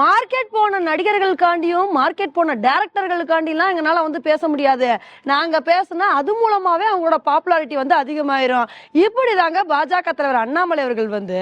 Market போன நடிகர்களுக்காண்டியும் market போன டேரக்டர்களுக்காண்டிலாம் எங்களால் வந்து பேச முடியாது. நாங்கள் பேசினா அது மூலமாகவே அவங்களோட பாப்புலாரிட்டி வந்து அதிகமாயிரும். இப்படிதாங்க பாஜக தலைவர் அண்ணாமலை அவர்கள் வந்து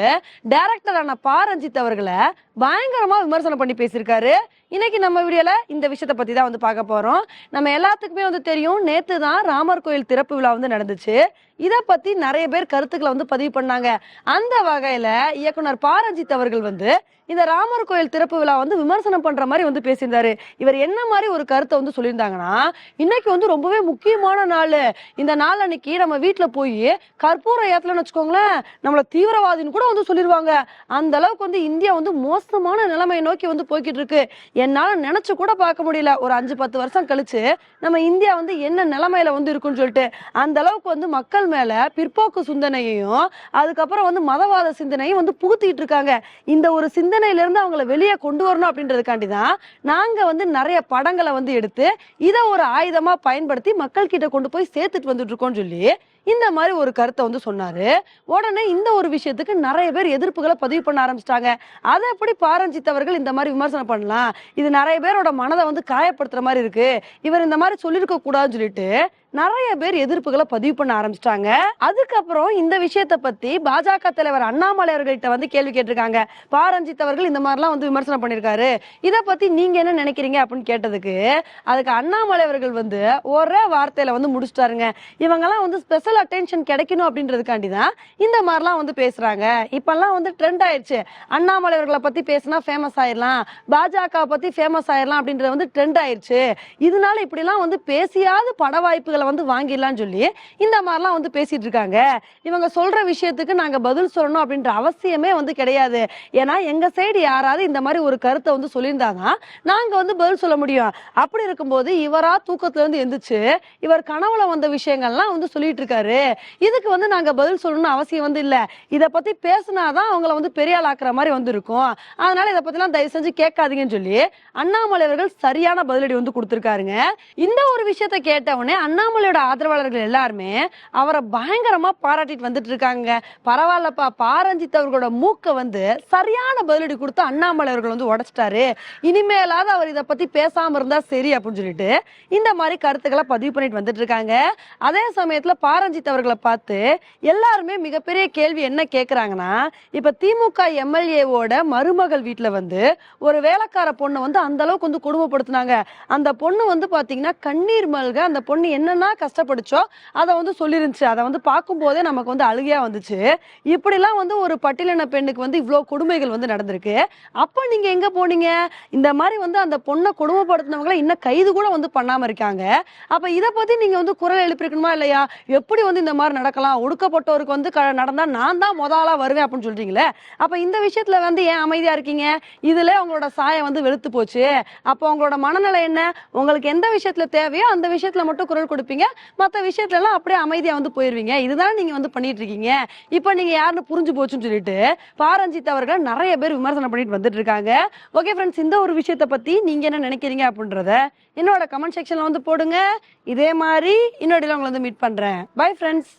டேரக்டரான பா. ரஞ்சித் அவர்களை பயங்கரமாக விமர்சனம் பண்ணி பேசியிருக்காரு. இன்னைக்கு நம்ம வீடியோல இந்த விஷயத்தை பத்தி தான் வந்து பார்க்க போறோம். நம்ம எல்லாத்துக்குமே வந்து தெரியும் நேத்து தான் ராமர் கோயில் திறப்பு விழா வந்து நடந்துச்சு. இதை பத்தி நிறைய பேர் கருத்துக்களை வந்து பதிவு பண்ணாங்க. அந்த வகையில இயக்குனர் பாரஞ்சித் அவர்கள் வந்து இந்த ராமர் கோயில் திறப்பு விழா வந்து விமர்சனம் பண்ற மாதிரி வந்து பேசியிருந்தாரு. இவர் என்ன மாதிரி ஒரு கருத்தை வந்து சொல்லியிருந்தாங்கன்னா இன்னைக்கு வந்து ரொம்பவே முக்கியமான நாள். இந்த நாள் அன்னைக்கு நம்ம வீட்டுல போய் கற்பூர ஏத்தலன்னு வச்சுக்கோங்களேன் நம்மள தீவிரவாதின்னு கூட வந்து சொல்லிடுவாங்க அந்த அளவுக்கு வந்து இந்தியா வந்து மோசமான நிலைமையை நோக்கி வந்து போய்கிட்டு இருக்கு. என்னால நினைச்சு கூட பார்க்க முடியல. ஒரு அஞ்சு பத்து வருஷம் கழிச்சு நம்ம இந்தியா வந்து என்ன நிலைமையில வந்து இருக்குன்னு சொல்லிட்டு அந்த அளவுக்கு வந்து மக்கள் மேல பிற்போக்கு சிந்தனையையும் அதுக்கப்புறம் வந்து மதவாத சிந்தனையும் வந்து புகுத்திட்டு இருக்காங்க. இந்த ஒரு சிந்தனையில இருந்து அவங்கள வெளியே கொண்டு வரணும் அப்படின்றதுக்காண்டி தான் நாங்க வந்து நிறைய படங்களை வந்து எடுத்து இதை ஒரு ஆயுதமா பயன்படுத்தி மக்கள் கிட்ட கொண்டு போய் சேர்த்துட்டு வந்துட்டு இருக்கோம்னு சொல்லி இந்த மாதிரி ஒரு கருத்தை வந்து சொன்னாரு. உடனே இந்த ஒரு விஷயத்துக்கு நிறைய பேர் எதிர்ப்புகளை பதிவு பண்ண ஆரம்பிச்சிட்டாங்க. அதை எப்படி பாரஞ்சித்தவர்கள் இந்த மாதிரி விமர்சனம் பண்ணலாம்? இது நிறைய பேரோட மனதை வந்து காயப்படுத்துற மாதிரி இருக்கு. இவர் இந்த மாதிரி சொல்லியிருக்க கூடாதுன்னு சொல்லிட்டு நிறைய பேர் எதிர்ப்புகளை பதிவு பண்ண ஆரம்பிச்சிட்டாங்க. அதுக்கப்புறம் இந்த விஷயத்தை பத்தி பாஜக தலைவர் அண்ணாமலை அவர்கள்ட்ட வந்து கேள்வி கேட்டிருக்காங்க. பாரஞ்சித் அவர்கள் இந்த மாதிரிலாம் வந்து விமர்சனம் பண்ணியிருக்காரு. இதை பத்தி நீங்க என்ன நினைக்கிறீங்க அப்படின்னு கேட்டதுக்கு அதுக்கு அண்ணாமலை அவர்கள் வந்து ஒரே வார்த்தையில வந்து முடிச்சிட்டாருங்க. இவங்கெல்லாம் வந்து ஸ்பெஷல் அட்டென்ஷன் கிடைக்கணும் அப்படின்றதுக்காண்டி தான் இந்த மாதிரிலாம் வந்து பேசுறாங்க. இப்பெல்லாம் வந்து ட்ரெண்ட் ஆயிடுச்சு. அண்ணாமலை அவர்களை பத்தி பேசினா ஃபேமஸ் ஆயிடலாம். பாஜக பத்தி ஃபேமஸ் ஆயிடலாம் அப்படின்றது வந்து ட்ரெண்ட் ஆயிடுச்சு. இதனால இப்படிலாம் வந்து பேசியாவது பட வாய்ப்புகளை வந்து வாங்கிடலாம்னு சொல்லி இந்த மாதிரிலாம் வந்து பேசிட்டு இருக்காங்க. இவங்க சொல்ற விஷயத்துக்கு நாங்க பதில் சொல்லணும் அப்படின்ற அவசியமே வந்து கிடையாது. ஏன்னா எங்க சைடு யாராவது இந்த மாதிரி ஒரு கருத்தை வந்து சொல்லியிருந்தாதான் நாங்க வந்து பதில் சொல்ல முடியும். அப்படி இருக்கும்போது இவரா தூக்கத்துல இருந்து எந்திரிச்சு இவர் கனவுல வந்த விஷயங்கள்லாம் வந்து சொல்லிட்டு இருக்காரு. இதுக்கு வந்து நாங்க பதில் சொல்லணும்னு அவசியம் வந்து இல்ல. இத பத்தி பேசினாதான் அவங்கள வந்து பெரிய ஆள் ஆக்குற மாதிரி வந்து இருக்கும். அதனால இதை பத்திலாம் தயவு செஞ்சு கேட்காதீங்கன்னு சொல்லி அண்ணாமலை அவர்கள் சரியான பதிலடி வந்து கொடுத்திருக்காருங்க. இந்த ஒரு விஷயத்த கேட்ட உடனே அண்ணாமலையோட ஆதரவாளர்கள் எல்லாருமே அவரை பயங்கரமா பாராட்டிட்டு வந்துட்டு இருக்காங்க. பரவாயில்லப்பா பாரஞ்சித் அவர்களோட மூக்க வந்து சரியான பதிலடி கொடுத்து அண்ணாமலை அவர்கள் வந்து உடைச்சிட்டாரு. இனிமேலாவது அவர் இதை பத்தி பேசாம இருந்தா சரி அப்படின்னு சொல்லிட்டு இந்த மாதிரி கருத்துக்களை பதிவு பண்ணிட்டு வந்துட்டு இருக்காங்க. அதே சமயத்துல பாரஞ்சித் அவர்களை பார்த்து எல்லாருமே மிகப்பெரிய கேள்வி என்ன கேட்குறாங்கன்னா இப்போ திமுக எம்எல்ஏவோட மருமகள் வீட்டில் வந்து ஒரு வேலைக்கார பொண்ணை வந்து அந்த அளவுக்கு வந்து கொடுமைப்படுத்தினாங்க. அந்த பொண்ணு வந்து பார்த்தீங்கன்னா கண்ணீர் மல்க அந்த பொண்ணு என்னென்ன கஷ்டப்படுச்சோ அதை வந்து சொல்லிருந்துச்சு. அதை வந்து பார்க்கும்போதே நமக்கு வந்து அழுகையாக வந்துச்சு. இப்படிலாம் வந்து ஒரு பட்டியலின பெண்ணுக்கு வந்து இவ்வளோ கொடுமைகள் வந்து நடந்திருக்கு. அப்போ நீங்கள் எங்கே போனீங்க? இந்த மாதிரி வந்து அந்த பொண்ணை கொடுமைப்படுத்தினவங்களை இன்னும் கைது கூட வந்து பண்ணாமல் இருக்காங்க. அப்போ இதை பற்றி நீங்க வந்து குரல் எழுப்பிருக்கணுமா இல்லையா? எப்படி வந்து இந்த மாதிரி நடக்கலாம்? ஒடுக்கப்பட்டோருக்கு வந்து க- நடந்தா நான் தான் முதலாக வருவேன் அப்படின்னு சொல்றீங்களே? அப்ப இந்த விஷயத்துல வந்து ஏன் அமைதியா இருக்கீங்க? இதுல உங்களோட சாயம் வந்து வெளுத்து போச்சு. அப்போ உங்களோட மனநிலை என்ன? உங்களுக்கு எந்த விஷயத்துல தேவையோ அந்த விஷயத்துல மட்டும் குரல் கொடுப்பீங்க. மத்த விஷயத்துல எல்லாம் அப்படியே அமைதியா வந்து போயிருவீங்க. இதுதான் நீங்க வந்து பண்ணிட்டு இருக்கீங்க. இப்போ நீங்க யாருன்னு புரிஞ்சு போச்சுன்னு சொல்லிட்டு பாரஞ்சித் அவர்கள் நிறைய பேர் விமர்சனம் பண்ணிட்டு வந்துட்டு இருக்காங்க. ஓகே ஃப்ரெண்ட்ஸ் இந்த ஒரு விஷயத்தை பத்தி நீங்க என்ன நினைக்கிறீங்க அப்படின்றத என்னோட கமெண்ட் செக்ஷன்ல வந்து போடுங்க. இதே மாதிரி இன்னொடையில் உங்களை வந்து மீட் பண்றேன். Bye friends